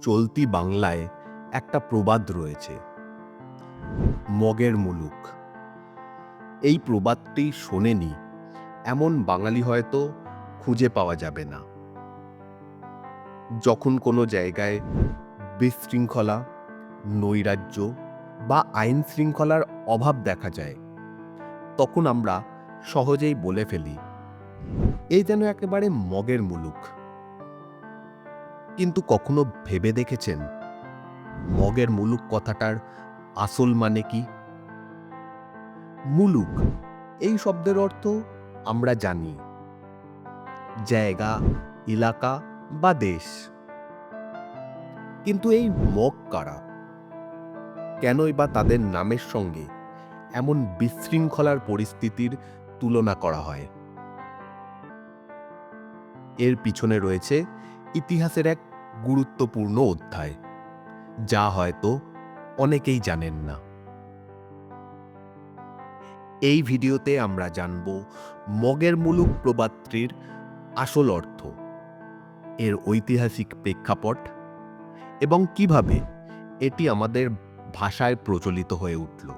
চলতি বাংলায় একটা প্রবাদ রয়েছে। মগের মুলুক। এই প্রবাদটি শোনেনি, এমন বাঙালি হয়তো খুঁজে পাওয়া যাবে না। যখন কোনো জায়গায় বিশৃঙ্খলা, নৈরাজ্য বা আইন শৃঙ্খলার অভাব দেখা যায়, তখন আমরা সহজেই বলে ফেলি এই যেন একেবারে মগের মুলুক। কিন্তু কখনো ভেবে দেখেছেন? মগের মুলুক কথাটার আসল মানে কি? মুলুক, এই শব্দের অর্থ আমরা জানি। জায়গা, এলাকা বা দেশ। কিন্তু এই মগ কারা? কেনই বা তাদের নামের সঙ্গে এমন বিশৃঙ্খলার পরিস্থিতির তুলনা করা হয়? এর পিছনে রয়েছে ইতিহাসের এক গুরুত্বপূর্ণ অধ্যায়। যা হয়তো অনেকেই জানেন না। এই ভিডিওতে আমরা জানব মগের মুলুক প্রবাদটির আসল অর্থ, এর ঐতিহাসিক প্রেক্ষাপট এবং কীভাবে এটি আমাদের ভাষায় প্রচলিত হয়ে উঠল।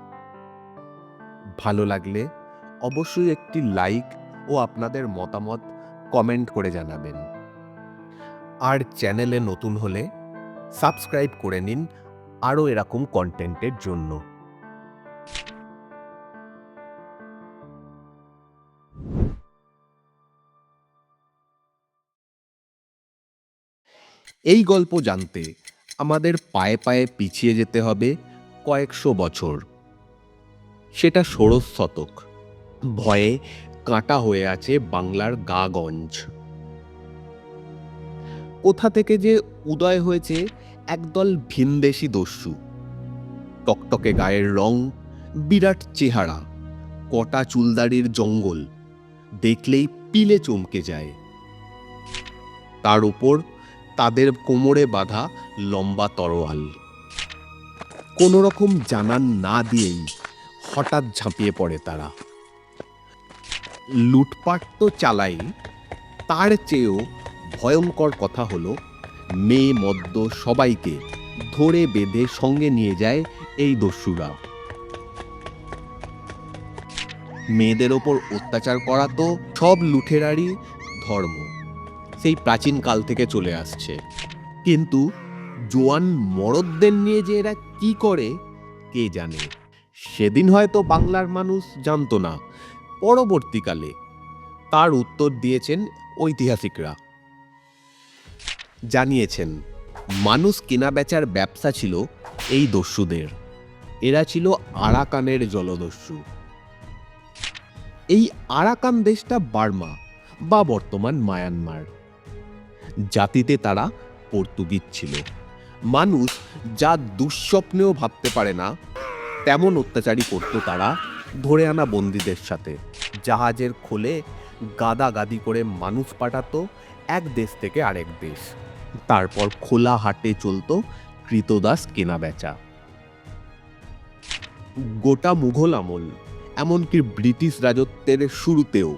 ভালো লাগলে অবশ্যই একটি লাইক ও আপনাদের মতামত কমেন্ট করে জানাবেন। আর চ্যানেলে নতুন হলে সাবস্ক্রাইব করে নিন আরও এরকম কন্টেন্টের জন্য। এই গল্প জানতে আমাদের পায়ে পায়ে পিছিয়ে যেতে হবে কয়েকশো বছর। সেটা ষোড়শ শতক। ভয়ে কাঁটা হয়ে আছে বাংলার গাগঞ্জ কোথা থেকে যে উদয় হয়েছে একদল ভিনদেশি দস্যু। টকটকে গায়ের রং, বিরাট চেহারা, কটা চুলদারির জঙ্গল, দেখলেই পিলে চমকে যায়। তার উপর তাদের কোমরে বাঁধা লম্বা তরোয়াল। কোনো রকম জানান না দিয়েই হঠাৎ ঝাঁপিয়ে পড়ে তারা। লুটপাট তো চালাই, তার চেয়েও ভয়ঙ্কর কথা হলো, মেয়ে মদ্য সবাইকে ধরে বেঁধে সঙ্গে নিয়ে যায় এই দস্যুরা। মেয়েদের ওপর অত্যাচার করা তো সব লুঠেরারই ধর্ম, সেই প্রাচীন কাল থেকে চলে আসছে। কিন্তু জোয়ান মরদদের নিয়ে যে এরা কি করে, কে জানে? সেদিন হয়তো বাংলার মানুষ জানতো না। পরবর্তীকালে তার উত্তর দিয়েছেন ঐতিহাসিকরা। জানিয়েছেন, মানুষ কেনা বেচার ব্যবসা ছিল এই দস্যুদের। এরা ছিল আরাকানের জলদস্যু। এই আরাকান দেশটা বার্মা বা বর্তমান মায়ানমার। জাতিতে তারা পর্তুগিজ ছিল। মানুষ যা দুঃস্বপ্নেও ভাবতে পারে না, তেমন অত্যাচারী করত তারা ধরে আনা বন্দীদের সাথে। জাহাজের খোলে গাদা গাদি করে মানুষ পাঠাতো এক দেশ থেকে আরেক দেশ। তারপর খোলা হাটে চলতো কৃতদাস কেনা বেচা। গোটা মুঘল আমল, এমনকি ব্রিটিশ রাজত্বের শুরুতেও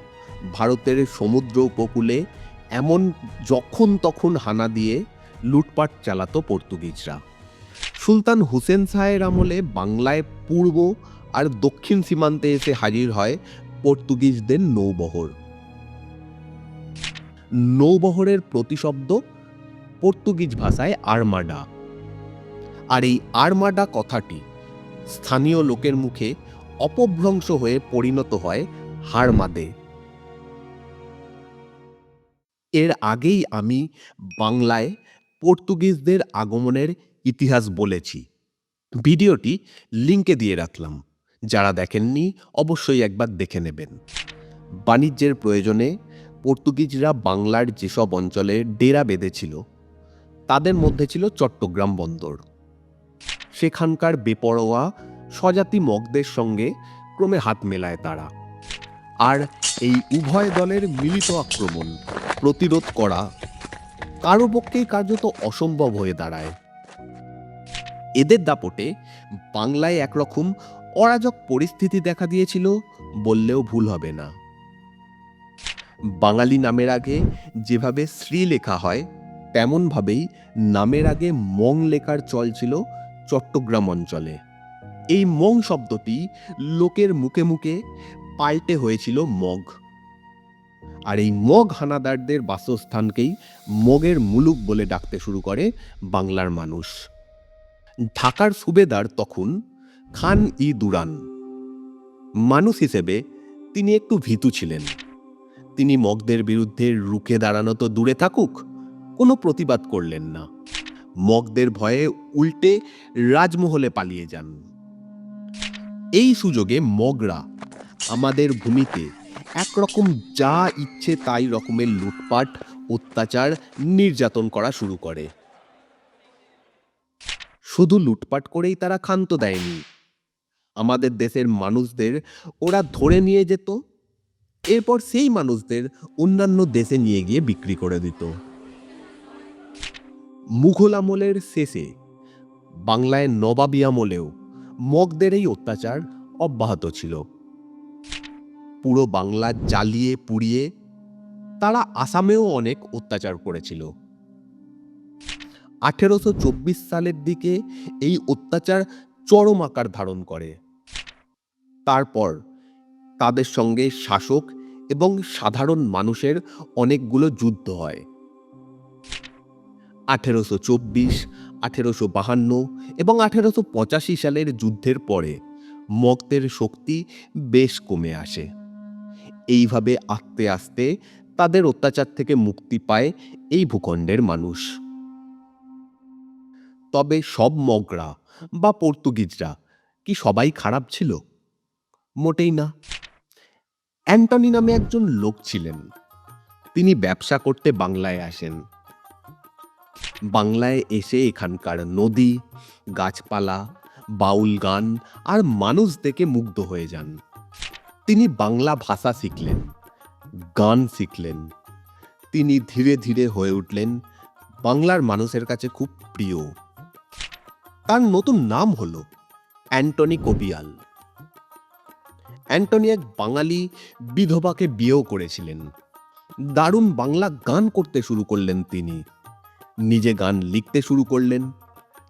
ভারতের সমুদ্র উপকূলে এমন যখন তখন হানা দিয়ে লুটপাট চালাতো পর্তুগিজরা। সুলতান হুসেন শাহের আমলে বাংলায় পূর্ব আর দক্ষিণ সীমান্তে এসে হাজির হয় পর্তুগিজদের নৌবহর। নৌবহরের প্রতিশব্দ পর্তুগিজ ভাষায় আরমাডা। আর এই আরমাডা কথাটি স্থানীয় লোকের মুখে অপভ্রংশ হয়ে পরিণত হয় হারমাদে। এর আগেই আমি বাংলায় পর্তুগিজদের আগমনের ইতিহাস বলেছি। ভিডিওটি লিঙ্কে দিয়ে রাখলাম। যারা দেখেননি, অবশ্যই একবার দেখে নেবেন। বাণিজ্যের প্রয়োজনে পর্তুগিজরা বাংলার যেসব অঞ্চলে ডেরা বেঁধেছিল তাদের মধ্যে ছিল চট্টগ্রাম বন্দর। সেখানকার বেপরোয়া, স্বজাতি মগদের সঙ্গে ক্রমে হাত মেলায় তারা। আর এই উভয় দলের মিলিত আক্রমণ, প্রতিরোধ করা কারও পক্ষেই কার্যত অসম্ভব হয়ে দাঁড়ায়। এদের দাপটে বাংলায় একরকম অরাজক পরিস্থিতি দেখা দিয়েছিল বললেও ভুল হবে না। বাঙালি নামের আগে যেভাবে শ্রী লেখা হয় তেমনভাবেই নামের আগে মং লেখার চল ছিল চট্টগ্রাম অঞ্চলে। এই মং শব্দটি লোকের মুখে মুখে পাল্টে হয়েছিল মগ। আর এই মগ হানাদারদের বাসস্থানকেই মগের মুলুক বলে ডাকতে শুরু করে বাংলার মানুষ। ঢাকার সুবেদার তখন খান ই দুরান। মানুষ হিসেবে তিনি একটু ভীতু ছিলেন। তিনি মগদের বিরুদ্ধে রুখে দাঁড়ানো তো দূরে থাকুক কোনো প্রতিবাদ করলেন না। মগদের ভয়ে উল্টে রাজমহলে পালিয়ে যান। এই সুযোগে মগরা আমাদের ভূমিতে একরকম যা ইচ্ছে তাই রকমের লুটপাট, অত্যাচার নির্যাতন করা শুরু করে। শুধু লুটপাট করেই তারা ক্ষান্ত দেয়নি। আমাদের দেশের মানুষদের ওরা ধরে নিয়ে যেত, এরপর সেই মানুষদের অন্যান্য দেশে নিয়ে গিয়ে বিক্রি করে দিত। মুঘল আমলের শেষে বাংলায় নবাবি আমলেও মগদের এই অত্যাচার অব্যাহত ছিল। পুরো বাংলা জ্বালিয়ে পুড়িয়ে তারা আসামেও অনেক অত্যাচার করেছিল। আঠেরোশো চব্বিশ সালের দিকে এই অত্যাচার চরম আকার ধারণ করে। তারপর তাদের সঙ্গে শাসক এবং সাধারণ মানুষের অনেকগুলো যুদ্ধ হয়। আঠেরোশো চব্বিশ, আঠেরোশো বাহান্ন এবং আঠেরোশো পঁচাশি সালের যুদ্ধের পরে মগদের শক্তি বেশ কমে আসে। এইভাবে আস্তে আস্তে তাদের অত্যাচার থেকে মুক্তি পায় এই ভূখণ্ডের মানুষ। তবে সব মগরা বা পর্তুগিজরা কি সবাই খারাপ ছিল? মোটেই না। অ্যান্টনি নামে একজন লোক ছিলেন। তিনি ব্যবসা করতে বাংলায় আসেন। বাংলায় এসে এখানকার নদী, গাছপালা, বাউল গান আর মানুষ দেখে মুগ্ধ হয়ে যান। তিনি বাংলা ভাষা শিখলেন, গান শিখলেন। তিনি ধীরে ধীরে হয়ে উঠলেন বাংলার মানুষের কাছে খুব প্রিয়। তার নতুন নাম হলো অ্যান্টনি কবিয়াল। অ্যান্টনি এক বাঙালি বিধবাকে বিয়েও করেছিলেন। দারুণ বাংলা গান করতে শুরু করলেন তিনি। নিজে গান লিখতে শুরু করলেন।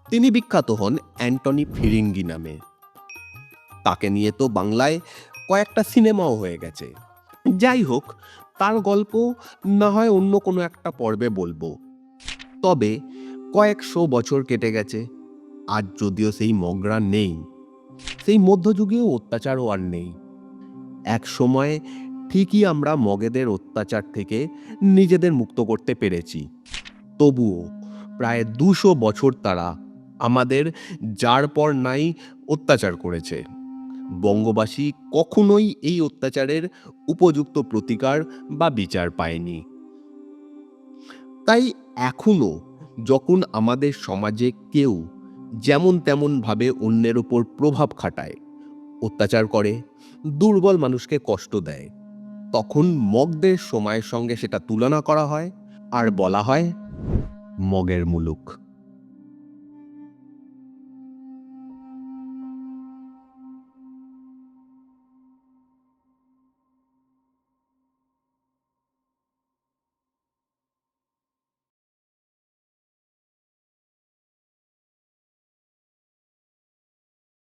তিনি বিখ্যাত হন অ্যান্টনি ফিরিঙ্গি নামে। তাকে নিয়ে তো বাংলায় কয়েকটা সিনেমাও হয়ে গেছে। যাই হোক, তার গল্প না হয় অন্য কোনো একটা পর্বে বলব। তবে কয়েকশো বছর কেটে গেছে, আজ যদিও সেই মগরা নেই। সেই মধ্যযুগীয় অত্যাচারও আর নেই। এক সময় ঠিকই আমরা মগেদের অত্যাচার থেকে নিজেদের মুক্ত করতে পেরেছি। তবুও প্রায় দুশো বছর তারা আমাদের যার পর নাই অত্যাচার করেছে। বঙ্গবাসী কখনোই এই অত্যাচারের উপযুক্ত প্রতিকার বা বিচার পায়নি। তাই এখনও যখন আমাদের সমাজে কেউ যেমন তেমনভাবে অন্যের ওপর প্রভাব খাটায়, অত্যাচার করে, দুর্বল মানুষকে কষ্ট দেয়, তখন মগদের সময়ের সঙ্গে সেটা তুলনা করা হয় আর বলা হয় মগের মুলুক।